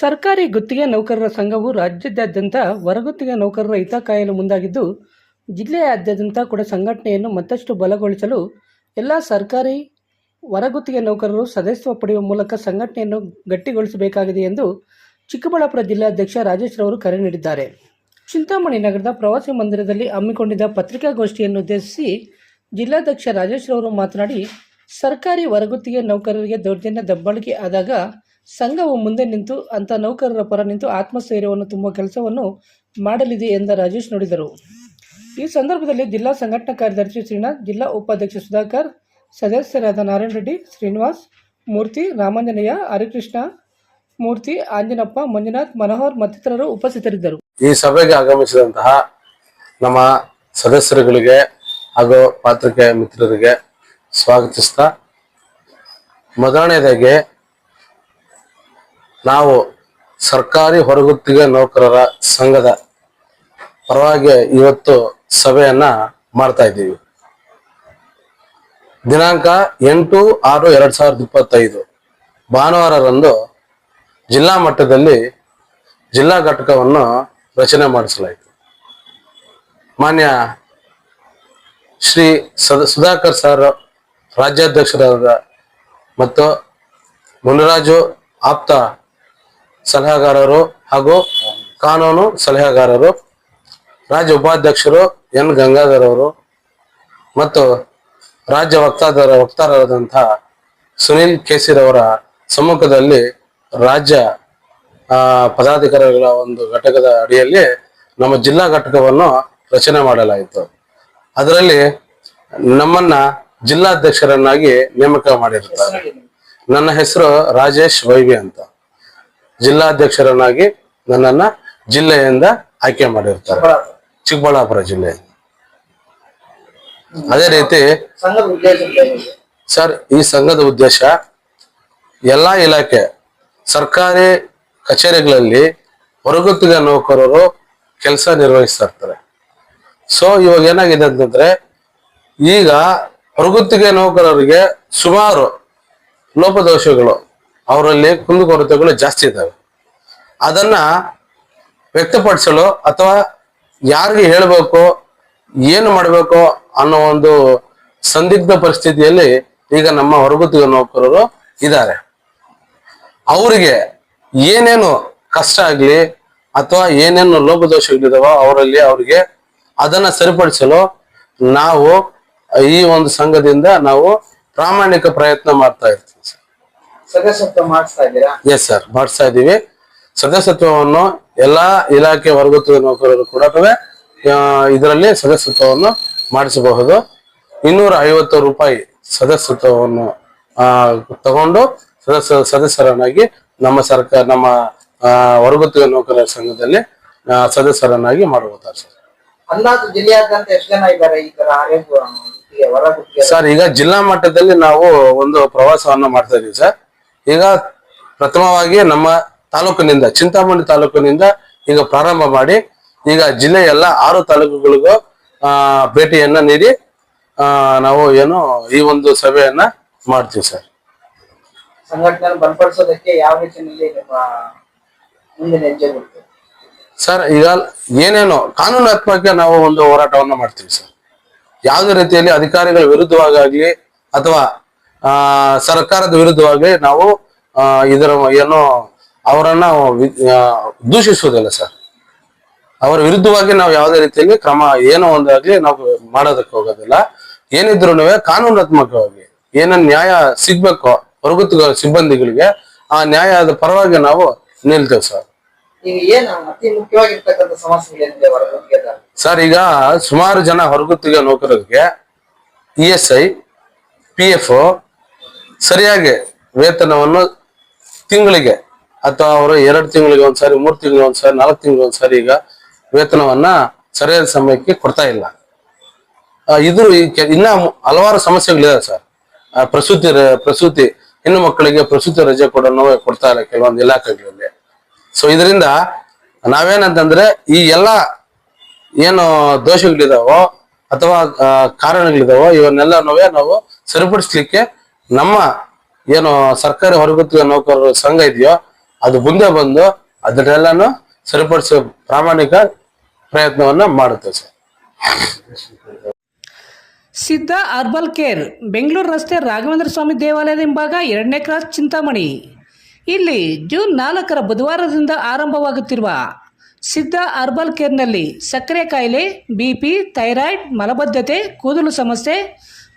ಸರ್ಕಾರಿ ಗುತ್ತಿಗೆ ನೌಕರರ ಸಂಘವು ರಾಜ್ಯದಾದ್ಯಂತ ಹೊರಗುತ್ತಿಗೆ ನೌಕರರ ಹಿತ ಕಾಯಲು ಮುಂದಾಗಿದ್ದು, ಜಿಲ್ಲೆಯಾದ್ಯಂತ ಕೂಡ ಸಂಘಟನೆಯನ್ನು ಮತ್ತಷ್ಟು ಬಲಗೊಳಿಸಲು ಎಲ್ಲ ಸರ್ಕಾರಿ ಹೊರಗುತ್ತಿಗೆ ನೌಕರರು ಸದಸ್ಯತ್ವ ಪಡೆಯುವ ಮೂಲಕ ಸಂಘಟನೆಯನ್ನು ಗಟ್ಟಿಗೊಳಿಸಬೇಕಾಗಿದೆ ಎಂದು ಚಿಕ್ಕಬಳ್ಳಾಪುರ ಜಿಲ್ಲಾಧ್ಯಕ್ಷ ರಾಜೇಶ್ ರವರು ಕರೆ ನೀಡಿದ್ದಾರೆ. ಚಿಂತಾಮಣಿ ನಗರದ ಪ್ರವಾಸಿ ಮಂದಿರದಲ್ಲಿ ಹಮ್ಮಿಕೊಂಡಿದ್ದ ಪತ್ರಿಕಾಗೋಷ್ಠಿಯನ್ನು ಉದ್ದೇಶಿಸಿ ಜಿಲ್ಲಾಧ್ಯಕ್ಷ ರಾಜೇಶ್ ರವರು ಮಾತನಾಡಿ, ಸರ್ಕಾರಿ ಹೊರಗುತ್ತಿಗೆ ನೌಕರರಿಗೆ ದೌರ್ಜನ್ಯ ದಬ್ಬಾಳಿಕೆ ಆದಾಗ ಸಂಘವು ಮುಂದೆ ನಿಂತು ಅಂಥ ನೌಕರರ ಪರ ನಿಂತು ಆತ್ಮಸ್ಥೈರ್ಯವನ್ನು ತುಂಬುವ ಕೆಲಸವನ್ನು ಮಾಡಲಿದೆ ಎಂದ ರಾಜೇಶ್ ನುಡಿದರು. ಈ ಸಂದರ್ಭದಲ್ಲಿ ಜಿಲ್ಲಾ ಸಂಘಟನಾ ಕಾರ್ಯದರ್ಶಿ ಶ್ರೀನಾಥ್, ಜಿಲ್ಲಾ ಉಪಾಧ್ಯಕ್ಷ ಸುಧಾಕರ್, ಸದಸ್ಯರಾದ ನಾರಾಯಣ ರೆಡ್ಡಿ, ಶ್ರೀನಿವಾಸ್, ಮೂರ್ತಿ, ರಾಮಾಂಜನೇಯ, ಹರಿಕೃಷ್ಣ, ಮೂರ್ತಿ, ಆಂಜನಪ್ಪ, ಮಂಜುನಾಥ್, ಮನೋಹರ್ ಮತ್ತಿತರರು ಉಪಸ್ಥಿತರಿದ್ದರು. ಈ ಸಭೆಗೆ ಆಗಮಿಸಿದಂತಹ ನಮ್ಮ ಸದಸ್ಯರುಗಳಿಗೆ ಹಾಗೂ ಪಾತ್ರಿಕೆ ಮಿತ್ರರಿಗೆ ಸ್ವಾಗತಿಸ್ತಾ ಮೊದಲನೇದಾಗಿ ನಾವು ಸರ್ಕಾರಿ ಹೊರಗುತ್ತಿಗೆ ನೌಕರರ ಸಂಘದ ಪರವಾಗಿ ಇವತ್ತು ಸಭೆಯನ್ನ ಮಾಡ್ತಾ ಇದ್ದೀವಿ. ದಿನಾಂಕ ಎಂಟು ಆರು ಎರಡ್ ಸಾವಿರದ ಇಪ್ಪತ್ತೈದು. ಭಾನುವಾರರಂದು ಜಿಲ್ಲಾ ಮಟ್ಟದಲ್ಲಿ ಜಿಲ್ಲಾ ಘಟಕವನ್ನು ರಚನೆ ಮಾಡಿಸಲಾಯಿತು. ಮಾನ್ಯ ಶ್ರೀ ಸದ, ಸುಧಾಕರ್ ಸರ್ ರಾಜ್ಯಾಧ್ಯಕ್ಷರಾದ ಮತ್ತು ಮುನಿರಾಜು ಆಪ್ತ ಸಲಹೆಗಾರರು ಹಾಗೂ ಕಾನೂನು ಸಲಹೆಗಾರರು, ರಾಜ್ಯ ಉಪಾಧ್ಯಕ್ಷರು ಎನ್. ಗಂಗಾಧರ್ ಅವರು ಮತ್ತು ರಾಜ್ಯ ವಕ್ತಾದರ ವಕ್ತಾರರಾದಂತಹ ಸುನಿಲ್ ಅವರ ಸಮ್ಮುಖದಲ್ಲಿ ರಾಜ್ಯ ಪದಾಧಿಕಾರಿಗಳ ಒಂದು ಘಟಕದ ಅಡಿಯಲ್ಲಿ ನಮ್ಮ ಜಿಲ್ಲಾ ಘಟಕವನ್ನು ರಚನೆ ಮಾಡಲಾಯಿತು. ಅದರಲ್ಲಿ ನಮ್ಮನ್ನ ಜಿಲ್ಲಾಧ್ಯಕ್ಷರನ್ನಾಗಿ ನೇಮಕ ಮಾಡಿರುತ್ತಾರೆ ನನ್ನ ಹೆಸರು ರಾಜೇಶ್ ವೈವಿ ಅಂತ. ಜಿಲ್ಲಾಧ್ಯಕ್ಷರನ್ನಾಗಿ ನನ್ನನ್ನ ಜಿಲ್ಲೆಯಿಂದ ಆಯ್ಕೆ ಮಾಡಿರ್ತಾರೆ. ಚಿಕ್ಕಬಳ್ಳಾಪುರ. ಜಿಲ್ಲೆ. ಅದೇ ರೀತಿ ಸಂಘದ ಉದ್ದೇಶ ಏನು? ಸರ್ ಈ ಸಂಘದ ಉದ್ದೇಶ ಎಲ್ಲಾ ಇಲಾಖೆ ಸರ್ಕಾರಿ ಕಚೇರಿಗಳಲ್ಲಿ ಹೊರಗುತ್ತಿಗೆ ನೌಕರರು ಕೆಲಸ ನಿರ್ವಹಿಸ್ತಾ ಇರ್ತಾರೆ. ಸೊ ಇವಾಗ ಏನಾಗಿದೆ ಅಂತಂದ್ರೆ ಈಗ ಹೊರಗುತ್ತಿಗೆ ನೌಕರರಿಗೆ ಸುಮಾರು ಲೋಪದೋಷಗಳು ಅವರಲ್ಲಿ ಕುಂದುಕೊರತೆಗಳು ಜಾಸ್ತಿ ಇದ್ದಾವೆ. ಅದನ್ನ ವ್ಯಕ್ತಪಡಿಸಲು ಅಥವಾ ಯಾರಿಗೆ ಹೇಳಬೇಕು, ಏನು ಮಾಡಬೇಕು ಅನ್ನೋ ಒಂದು ಸಂದಿಗ್ಧ ಪರಿಸ್ಥಿತಿಯಲ್ಲಿ ಈಗ ನಮ್ಮ ಹೊರಗುತ್ತಿಗೆ ನೌಕರರು ಇದ್ದಾರೆ. ಅವರಿಗೆ ಏನೇನು ಕಷ್ಟ ಆಗ್ಲಿ ಅಥವಾ ಏನೇನು ಲೋಪದೋಷಗಳಿದಾವೋ ಅವರಲ್ಲಿ ಅವರಿಗೆ ಅದನ್ನ ಸರಿಪಡಿಸಲು ನಾವು ಈ ಒಂದು ಸಂಘದಿಂದ ನಾವು ಪ್ರಾಮಾಣಿಕ ಪ್ರಯತ್ನ ಮಾಡ್ತಾ ಇರ್ತೀವಿ ಸದಸ್ಯತ್ವ ಮಾಡಿಸ್ತಾ ಇದ್ದೀರಾ? ಎಸ್ ಸರ್ ಮಾಡಿಸ್ತಾ ಇದೀವಿ ಸದಸ್ಯತ್ವವನ್ನು ಎಲ್ಲಾ ಇಲಾಖೆ ವರ್ಗದ ನೌಕರರು ಕೂಡ ಇದರಲ್ಲಿ ಸದಸ್ಯತ್ವವನ್ನು ಮಾಡಿಸಬಹುದು. ಇನ್ನೂರ ಐವತ್ತು ರೂಪಾಯಿ ಸದಸ್ಯತ್ವವನ್ನು ತಗೊಂಡು ಸದಸ್ಯ ಸದಸ್ಯರನ್ನಾಗಿ ನಮ್ಮ ಸರ್ಕಾರ ನಮ್ಮ ವರ್ಗತ್ವ ನೌಕರರ ಸಂಘದಲ್ಲಿ ಸದಸ್ಯರನ್ನಾಗಿ ಮಾಡಬಹುದು ಸರ್ ಅಂದಾಜು ಜಿಲ್ಲೆಯಾದ್ಯಂತ ಎಷ್ಟು ಜನ ಇದ್ದಾರೆ ಈ ತರ ಆರೋಗ್ಯ ಗುತ್ತಿಗೆ, ಹೊರ ಗುತ್ತಿಗೆ ಸರ್ ಈಗ ಜಿಲ್ಲಾ ಮಟ್ಟದಲ್ಲಿ ನಾವು ಒಂದು ಪ್ರವಾಸವನ್ನ ಮಾಡ್ತಾ ಇದೀವಿ ಸರ್ ಈಗ ಪ್ರಥಮವಾಗಿ ನಮ್ಮ ತಾಲೂಕಿನಿಂದ ಚಿಂತಾಮಣಿ ತಾಲೂಕಿನಿಂದ ಈಗ ಪ್ರಾರಂಭ ಮಾಡಿ ಈಗ ಜಿಲ್ಲೆಯ ಎಲ್ಲ ಆರು ತಾಲೂಕುಗಳಿಗೂ ಆ ಭೇಟಿಯನ್ನ ನೀಡಿ ಆ ನಾವು ಏನು ಈ ಒಂದು ಸಭೆಯನ್ನ ಮಾಡ್ತೀವಿ ಸರ್. ಸಂಘಟನೆ ಬಲಪಡಿಸೋದಕ್ಕೆ ಯಾವ ರೀತಿಯಲ್ಲಿ ನಿಮ್ಮ ಮುಂದಿನ ಹೆಜ್ಜೆ ಸರ್ ಈಗ ಏನೇನು ಕಾನೂನಾತ್ಮಕ ನಾವು ಒಂದು ಹೋರಾಟವನ್ನ ಮಾಡ್ತೀವಿ ಸರ್. ಯಾವುದೇ ರೀತಿಯಲ್ಲಿ ಅಧಿಕಾರಿಗಳ ವಿರುದ್ಧವಾಗಲಿ ಅಥವಾ ಆ ಸರ್ಕಾರದ ವಿರುದ್ಧವಾಗಿ ನಾವು ಆ ಇದರ ಏನು ಅವರನ್ನ ದೂಷಿಸುವುದಿಲ್ಲ ಸರ್. ಅವರ ವಿರುದ್ಧವಾಗಿ ನಾವು ಯಾವುದೇ ರೀತಿಯಲ್ಲಿ ಕ್ರಮ ಏನೋ ಒಂದಾಗ್ಲಿ ನಾವು ಮಾಡೋದಕ್ಕೆ ಹೋಗೋದಿಲ್ಲ. ಏನಿದ್ರು ಕಾನೂನಾತ್ಮಕವಾಗಿ ಏನೇನು ನ್ಯಾಯ ಸಿಗ್ಬೇಕೋ ಹೊರಗುತ್ತಿಗೆ ಸಿಬ್ಬಂದಿಗಳಿಗೆ ಆ ನ್ಯಾಯದ ಪರವಾಗಿ ನಾವು ನಿಲ್ತೇವೆ ಸರ್. ಸರ್ ಈಗ ಸುಮಾರು ಜನ ಹೊರಗುತ್ತಿಗೆ ನೌಕರರಿಗೆ E S I P F ಸರಿಯಾಗಿ ವೇತನವನ್ನು ತಿಂಗಳಿಗೆ ಅಥವಾ ಅವರು ಎರಡು ತಿಂಗಳಿಗೆ ಒಂದ್ಸಾರಿ, ಮೂರು ತಿಂಗಳಿಗೆ ಒಂದ್ಸಾರಿ, ನಾಲ್ಕು ತಿಂಗಳಿಗೆ ಒಂದ್ಸಾರಿ ಈಗ ವೇತನವನ್ನ ಸರಿಯಾದ ಸಮಯಕ್ಕೆ ಕೊಡ್ತಾ ಇಲ್ಲ. ಇದು ಇನ್ನ ಹಲವಾರು ಸಮಸ್ಯೆಗಳಿದೆ ಸರ್. ಪ್ರಸೂತಿ ಪ್ರಸೂತಿ, ಹೆಣ್ಣು ಮಕ್ಕಳಿಗೆ ಪ್ರಸೂತಿ ರಜೆ ಕೂಡ ಕೊಡ್ತಾ ಇಲ್ಲ ಕೆಲವೊಂದು ಇಲಾಖೆಗಳಲ್ಲಿ. ಸೊ ಇದರಿಂದ ನಾವೇನಂತಂದ್ರೆ ಈ ಎಲ್ಲ ಏನು ದೋಷಗಳಿದಾವೋ ಅಥವಾ ಕಾರಣಗಳಿದಾವೋ ಇವನ್ನೆಲ್ಲ ನಾವೇ ನಾವು ಸರಿಪಡಿಸ್ಲಿಕ್ಕೆ ನಮ್ಮ ಏನು ಸರ್ಕಾರಿ ಹೊರಗುತ್ತಿಗೆ ನೌಕರರ ಸಂಘ ಇದೆಯೋ, ಅದು ಮುಂದೆ ಬಂದು ಅದನ್ನೆಲ್ಲಾನು ಸರಿಪಡಿಸೋ ಪ್ರಾಮಾಣಿಕ ಪ್ರಯತ್ನವನ್ನ ಮಾಡುತ್ತೆ ಸರ್. ಸಿದ್ಧ ಅರ್ಬಲ್ ಕೇರ್, ಬೆಂಗಳೂರು ರಸ್ತೆ ರಾಘವೇಂದ್ರ ಸ್ವಾಮಿ ದೇವಾಲಯದ ಹಿಂಭಾಗ ಎರಡನೇ ಕ್ರಾಸ್ ಚಿಂತಾಮಣಿ. ಇಲ್ಲಿ ಜೂನ್ ನಾಲ್ಕರ ಬುಧವಾರದಿಂದ ಆರಂಭವಾಗುತ್ತಿರುವ ಸಿದ್ಧ ಅರ್ಬಲ್ ಕೇರ್ನಲ್ಲಿ ಸಕ್ಕರೆ ಕಾಯಿಲೆ, ಬಿ ಪಿ, ಥೈರಾಯ್ಡ್, ಮಲಬದ್ಧತೆ, ಕೂದಲು ಸಮಸ್ಯೆ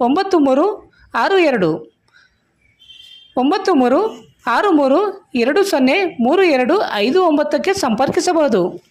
ಒಂಬತ್ತು ಮೂರು ಆರು, ಎರಡು. ಒಂಬತ್ತು ಮೂರು ಆರು, ಮೂರು, ಎರಡು, ಸೊನ್ನೆ, ಮೂರು, ಎರಡು, ಐದು, ಒಂಬತ್ತಕ್ಕೆ ಸಂಪರ್ಕಿಸಬಹುದು.